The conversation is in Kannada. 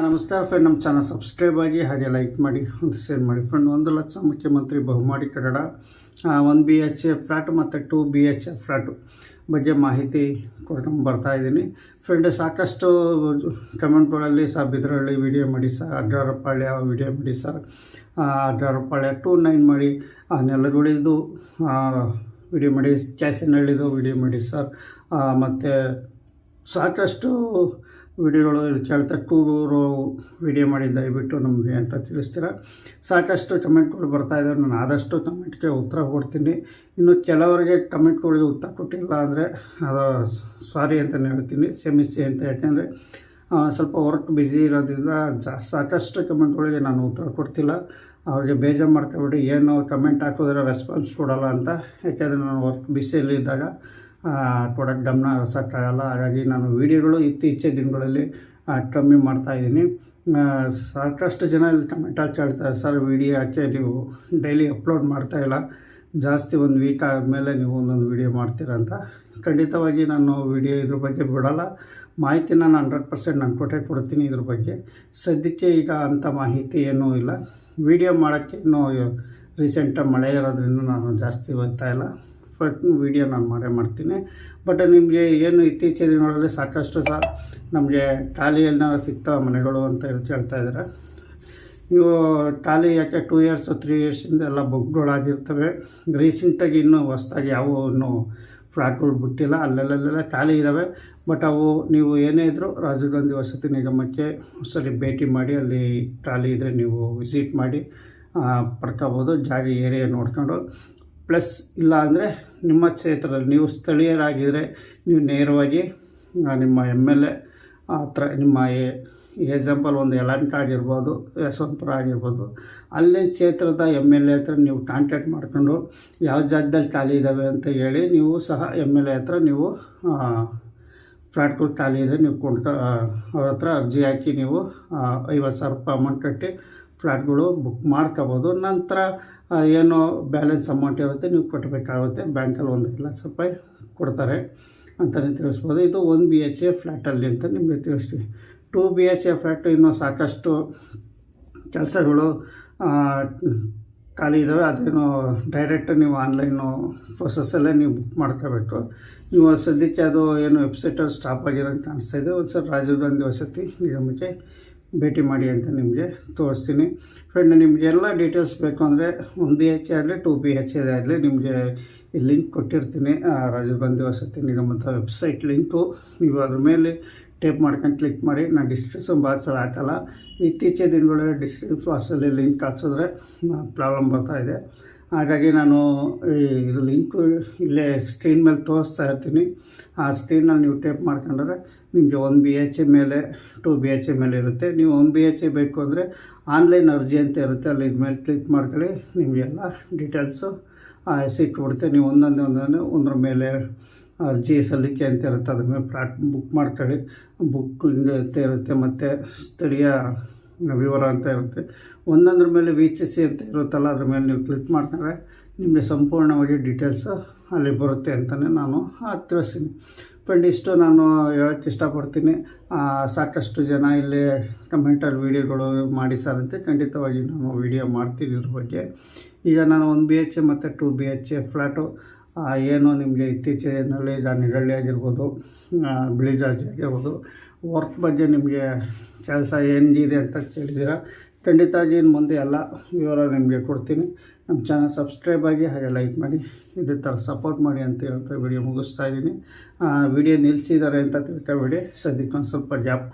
ನಮಸ್ಕಾರ ಫ್ರೆಂಡ್ ನಮ್ಮ ಚಾನಲ್ ಸಬ್ಸ್ಕ್ರೈಬ್ ಆಗಿ ಹಾಗೆ ಲೈಕ್ ಮಾಡಿ, ಒಂದು ಶೇರ್ ಮಾಡಿ ಫ್ರೆಂಡ್ ಒಂದು ಲಕ್ಷ ಮುಖ್ಯಮಂತ್ರಿ ಬಹುಮಾಡಿ ಕಟ್ಟಡ one B H A flat ಮತ್ತು two B H A flat ಬಗ್ಗೆ ಮಾಹಿತಿ ಕೊಡ್ಕೊಂಡು ಬರ್ತಾ ಇದ್ದೀನಿ. ಫ್ರೆಂಡ್ ಸಾಕಷ್ಟು ಕಮೆಂಟ್ಗಳಲ್ಲಿ ಸಹ ಬಿದ್ರಹಳ್ಳಿ ವಿಡಿಯೋ ಮಾಡಿ ಸರ್ ಅಡ್ಡಾರಪಾಳ್ಯ ವಿಡಿಯೋ ಮಾಡಿ ಸರ್ ಅಡ್ಡಾರಪಾಳ್ಯ ಟೂ ನೈನ್ ಮಾಡಿ ನೆಲಗುಳಿದು ವಿಡಿಯೋ ಮಾಡಿ ಕ್ಯಾಸಿನಹಳ್ಳಿದು ವಿಡಿಯೋ ಮಾಡಿ ಸರ್. ಮತ್ತು ಸಾಕಷ್ಟು ವಿಡಿಯೋಗಳು ಕೇಳ್ತಾ ಟೂರು ವಿಡಿಯೋ ಮಾಡಿ ದಯವಿಟ್ಟು ನಮಗೆ ಅಂತ ತಿಳಿಸ್ತೀರ. ಸಾಕಷ್ಟು ಕಮೆಂಟ್ಗಳು ಬರ್ತಾ ಇದ್ದಾರೆ ನಾನು ಆದಷ್ಟು ಕಮೆಂಟ್ಗೆ ಉತ್ತರ ಕೊಡ್ತೀನಿ. ಇನ್ನು ಕೆಲವರಿಗೆ ಕಮೆಂಟ್ಗಳಿಗೆ ಉತ್ತರ ಕೊಟ್ಟಿಲ್ಲ ಅಂದರೆ, ಅದು ಸಾರಿ ಅಂತಲೇ ಹೇಳ್ತೀನಿ. ಕ್ಷಮಿಸಿ ಅಂತ. ಯಾಕೆಂದರೆ ಸ್ವಲ್ಪ ವರ್ಕ್ ಬ್ಯುಸಿ ಇರೋದ್ರಿಂದ ಸಾಕಷ್ಟು ಕಮೆಂಟ್ಗಳಿಗೆ ನಾನು ಉತ್ತರ ಕೊಡ್ತಿಲ್ಲ. ಅವ್ರಿಗೆ ಬೇಜಾರು ಮಾಡ್ಕೊಬಿಟ್ಟು ಏನು ಕಮೆಂಟ್ ಹಾಕಿದ್ರೆ ರೆಸ್ಪಾನ್ಸ್ ಕೊಡೋಲ್ಲ ಅಂತ. ಯಾಕೆಂದರೆ ನಾನು ವರ್ಕ್ ಬ್ಯುಸಿಯಲ್ಲಿ ಕೊಡೋಕ್ಕೆ ಗಮನ ಹರಿಸೋಕ್ಕಾಗಲ್ಲ. ಹಾಗಾಗಿ ನಾನು ವೀಡಿಯೋಗಳು ಇತ್ತೀಚೆ ದಿನಗಳಲ್ಲಿ ಕಮ್ಮಿ ಮಾಡ್ತಾಯಿದ್ದೀನಿ ಸಾಕಷ್ಟು ಜನ ಇಲ್ಲಿ ಕಮೆಂಟ್ ಹೇಳ್ತಾರೆ, ಸರ್, ವೀಡಿಯೋ ಯಾಕೆ ನೀವು ಡೈಲಿ ಅಪ್ಲೋಡ್ ಮಾಡ್ತಾಯಿಲ್ಲ ಜಾಸ್ತಿ ಒಂದು ವೀಕ್ ಆದಮೇಲೆ ನೀವು ಒಂದೊಂದು ವೀಡಿಯೋ ಮಾಡ್ತೀರ ಅಂತ. ಖಂಡಿತವಾಗಿ ನಾನು ವೀಡಿಯೋ ಇದ್ರ ಬಗ್ಗೆ ಬಿಡೋಲ್ಲ. ಮಾಹಿತಿ ನಾನು ಹಂಡ್ರೆಡ್ ಪರ್ಸೆಂಟ್ ನಾನು ಕೊಟ್ಟೆ ಕೊಡ್ತೀನಿ ಇದ್ರ ಬಗ್ಗೆ. ಸದ್ಯಕ್ಕೆ ಈಗ ಅಂಥ ಮಾಹಿತಿ ಏನೂ ಇಲ್ಲ. ವೀಡಿಯೋ ಮಾಡೋಕ್ಕೆ ಇನ್ನೂ ರೀಸೆಂಟಾಗಿ ಮಳೆ ಇರೋದ್ರಿಂದ ನಾನು ಜಾಸ್ತಿ ಓದ್ತಾ ಬಟ್ ವೀಡಿಯೋ ನಾನು ಮಾಡೇ ಮಾಡ್ತೀನಿ. ಬಟ್ ನಿಮಗೆ ಏನು ಇತ್ತೀಚಿನ ದಿನಗಳಲ್ಲಿ ಸಾಕಷ್ಟು ಸಹ ನಮಗೆ ಖಾಲಿಯಲ್ಲಿ ಸಿಗ್ತಾವೆ ಮನೆಗಳು ಅಂತ ಕೇಳ್ತಾ ಇದ್ದಾರೆ ನೀವು ಖಾಲಿ ಯಾಕೆ ಟೂ ಇಯರ್ಸ್ ತ್ರೀ ಇಯರ್ಸಿಂದ ಎಲ್ಲ ಬುಕ್ಗಳಾಗಿರ್ತವೆ ರೀಸೆಂಟಾಗಿ ಇನ್ನೂ ಹೊಸ್ದಾಗಿ ಯಾವ ಇನ್ನೂ ಫ್ಲಾಟ್ಗಳು ಬಿಟ್ಟಿಲ್ಲ. ಅಲ್ಲೆಲ್ಲೆಲ್ಲ ಖಾಲಿ ಇದ್ದಾವೆ ಬಟ್ ಅವು ನೀವು ಏನೇ ಇದ್ದರೂ ರಾಜೀವ್ ಗಾಂಧಿ ವಸತಿ ನಿಗಮಕ್ಕೆ ಸರಿ ಭೇಟಿ ಮಾಡಿ, ಅಲ್ಲಿ ಖಾಲಿ ಇದ್ದರೆ ನೀವು ವಿಸಿಟ್ ಮಾಡಿ ಪಡ್ಕೋಬೋದು. ಜಾಗ ಏರಿಯಾ ನೋಡ್ಕೊಂಡು. ಪ್ಲಸ್ ಇಲ್ಲ ಅಂದರೆ ನಿಮ್ಮ ಕ್ಷೇತ್ರದಲ್ಲಿ ನೀವು ಸ್ಥಳೀಯರಾಗಿದ್ದರೆ ನೀವು ನೇರವಾಗಿ ನಿಮ್ಮ ಎಂ ಎಲ್ ಎ ಹತ್ರ ನಿಮ್ಮ ಎಕ್ಸಾಂಪಲ್ ಒಂದು ಯಲಂಕ ಆಗಿರ್ಬೋದು, ಯಶವಂತಪುರ ಆಗಿರ್ಬೋದು, ಅಲ್ಲೇ ಕ್ಷೇತ್ರದ ಎಂ ಎಲ್ ಎ ಹತ್ರ ನೀವು ಕಾಂಟ್ಯಾಕ್ಟ್ ಮಾಡ್ಕೊಂಡು ಯಾವ ಜಾಗದಲ್ಲಿ ಖಾಲಿ ಇದ್ದಾವೆ ಅಂತ ಹೇಳಿ ನೀವು ಸಹ ಎಂ ಎಲ್ ಎ ಹತ್ರ ನೀವು ಫ್ಲಾಟ್ಗಳು ಖಾಲಿ ಇದೆ ನೀವು ಕೊಂಡ್ಕ ಅವ್ರ ಹತ್ರ ಅರ್ಜಿ ಹಾಕಿ ನೀವು ಐವತ್ತು ಸಾವಿರ ರೂಪಾಯಿ ಅಮೌಂಟ್ ಕಟ್ಟಿ ಫ್ಲ್ಯಾಟ್ಗಳು ಬುಕ್ ಮಾಡ್ಕೋಬೋದು. ನಂತರ ಏನು ಬ್ಯಾಲೆನ್ಸ್ ಅಮೌಂಟ್ ಇರುತ್ತೆ, ನೀವು ಕಟ್ಟಬೇಕಾಗುತ್ತೆ ಬ್ಯಾಂಕಲ್ಲಿ ಒಂದು ಲಕ್ಷ ರೂಪಾಯಿ ಕೊಡ್ತಾರೆ ಅಂತಲೇ ತಿಳಿಸ್ಬೋದು. ಇದು ಒನ್ ಬಿ ಎಚ್ ಎ ಫ್ಲ್ಯಾಟಲ್ಲಿ ಅಂತ ನಿಮಗೆ ತಿಳಿಸ್ತೀವಿ two B H A flat ಇನ್ನೂ ಸಾಕಷ್ಟು ಕೆಲಸಗಳು ಖಾಲಿ ಇದ್ದಾವೆ ಅದೇನು ಡೈರೆಕ್ಟ್ ನೀವು ಆನ್ಲೈನು ಪ್ರೊಸೆಸ್ಸಲ್ಲೇ ನೀವು ಬುಕ್ ಮಾಡ್ಕೋಬೇಕು. ನೀವು ಸದ್ಯಕ್ಕೆ ಅದು ಏನು ವೆಬ್ಸೈಟಲ್ಲಿ ಸ್ಟಾಪ್ ಆಗಿರೋಂಗೆ ಕಾಣಿಸ್ತಾ ಇದೆ. ಒಂದು ಸಲ ರಾಜೀವ್ ಗಾಂಧಿ ವಸತಿ ನಿಗಮಕ್ಕೆ ಭೇಟಿ ಮಾಡಿ ಅಂತ ನಿಮಗೆ ತೋರಿಸ್ತೀನಿ. ಫ್ರೆಂಡ್ ನಿಮಗೆ ಎಲ್ಲ ಡೀಟೇಲ್ಸ್ ಬೇಕು ಅಂದರೆ ಒನ್ ಬಿ ಎಚ್ ಆಗಲಿ ಟು ಬಿ ಎಚ್ ಆಗಲಿ ನಿಮಗೆ ಲಿಂಕ್ ಕೊಟ್ಟಿರ್ತೀನಿ. ಗಾಂಧಿ ವಸತಿ ನಿಗಮದ ವೆಬ್ಸೈಟ್ ಲಿಂಕು ನೀವು ಅದ್ರ ಮೇಲೆ ಟೇಪ್ ಮಾಡ್ಕೊಂಡು ಕ್ಲಿಕ್ ಮಾಡಿ ನಾನು ಡಿಸ್ಕ್ರಿಪ್ಷನ್ ಬಾಕ್ಸಲ್ಲಿ ಹಾಕಲ್ಲ. ಇತ್ತೀಚಿನ ದಿನಗಳಲ್ಲಿ ಡಿಸ್ಕ್ರಿಪ್ಷನ್ ಬಾಕ್ಸಲ್ಲಿ ಲಿಂಕ್ ಹಾಕ್ಸಿದ್ರೆ ಪ್ರಾಬ್ಲಮ್ ಬರ್ತಾ ಇದೆ. ಹಾಗಾಗಿ ನಾನು ಇದು ಲಿಂಕು ಇಲ್ಲೇ ಸ್ಕ್ರೀನ್ ಮೇಲೆ ತೋರಿಸ್ತಾ ಇರ್ತೀನಿ. ಆ ಸ್ಕ್ರೀನಲ್ಲಿ ನೀವು ಟೇಪ್ ಮಾಡ್ಕೊಂಡ್ರೆ ನಿಮಗೆ ಒನ್ ಬಿ ಎಚ್ ಎ ಮೇಲೆ, ಟು ಬಿ ಎಚ್ ಎ ಮೇಲೆ ಇರುತ್ತೆ. ನೀವು ಒನ್ ಬಿ ಎಚ್ ಎ ಬೇಕು ಅಂದರೆ ಆನ್ಲೈನ್ ಅರ್ಜಿ ಅಂತ ಇರುತ್ತೆ. ಅಲ್ಲಿ ಮೇಲೆ ಕ್ಲಿಕ್ ಮಾಡ್ಕೊಳ್ಳಿ. ನಿಮಗೆಲ್ಲ ಡೀಟೇಲ್ಸು ಸಿಕ್ಬಿಡುತ್ತೆ. ನೀವು ಒಂದೊಂದೇ ಒಂದೊಂದೇ ಒಂದ್ರ ಮೇಲೆ ಅರ್ಜಿ ಸಲ್ಲಿಕೆ ಅಂತ ಇರುತ್ತೆ. ಅದ್ರ ಮೇಲೆ ಪ್ಲಾಟ್ ಬುಕ್ ಮಾಡ್ಕೊಳ್ಳಿ. ಬುಕ್ ಅಂತ ಇರುತ್ತೆ. ಮತ್ತು ಸ್ಥಳೀಯ ವಿವರ ಅಂತ ಇರುತ್ತೆ. ಒಂದೊಂದ್ರ ಮೇಲೆ ವೀಕ್ಷಿಸಿ ಅಂತ ಇರುತ್ತಲ್ಲ, ಅದ್ರ ಮೇಲೆ ನೀವು ಕ್ಲಿಕ್ ಮಾಡ್ತಾರೆ ನಿಮಗೆ ಸಂಪೂರ್ಣವಾಗಿ ಡೀಟೇಲ್ಸ್ ಅಲ್ಲಿ ಬರುತ್ತೆ ಅಂತಲೇ ನಾನು ತಿಳಿಸ್ತೀನಿ. ಫ್ರೆಂಡ್ ಇಷ್ಟು ನಾನು ಹೇಳೋಕ್ಕೆ ಇಷ್ಟಪಡ್ತೀನಿ. ಸಾಕಷ್ಟು ಜನ ಇಲ್ಲಿ ಕಮೆಂಟಲ್ಲಿ ವೀಡಿಯೋಗಳು ಮಾಡಿ ಸರ್ ಅಂತ. ಖಂಡಿತವಾಗಿ ನಾನು ವೀಡಿಯೋ ಮಾಡ್ತೀನಿ ಇದ್ರ ಬಗ್ಗೆ. ಈಗ ನಾನು ಒಂದು ಬಿ ಎಚ್ ಎ ಮತ್ತು two B H A flat ಏನು ನಿಮಗೆ ಇತ್ತೀಚಿನಲ್ಲಿ ಈಗ ನಿರಳ್ಳಿ ಆಗಿರ್ಬೋದು ಬಿಳಿಜಾಜಿ ಬಿಳಿ ಜಾಜಿ ಆಗಿರ್ಬೋದು ವರ್ಕ್ ಬಗ್ಗೆ ನಿಮಗೆ ಕೆಲಸ ಏನಿದೆ ಅಂತ ಕೇಳಿದ್ದೀರ? ಖಂಡಿತವಾಗಿ ಇನ್ನು ಮುಂದೆ ಎಲ್ಲ ವಿವರ ನಿಮಗೆ ಕೊಡ್ತೀನಿ. ನಮ್ಮ ಚಾನಲ್ ಸಬ್ಸ್ಕ್ರೈಬ್ ಆಗಿ ಹಾಗೆ ಲೈಕ್ ಮಾಡಿ, ಇದೇ ಥರ ಸಪೋರ್ಟ್ ಮಾಡಿ ಅಂತ ಹೇಳ್ತಾ ವಿಡಿಯೋ ಮುಗಿಸ್ತಾ ಇದ್ದೀನಿ. ವಿಡಿಯೋ ನಿಲ್ಲಿಸಿದ್ದಾರೆ ಅಂತ ತಿಳ್ಕೊಬೇಡಿ. ಸದ್ಯಕ್ಕೆ ಒಂದು ಸ್ವಲ್ಪ ಗ್ಯಾಪ್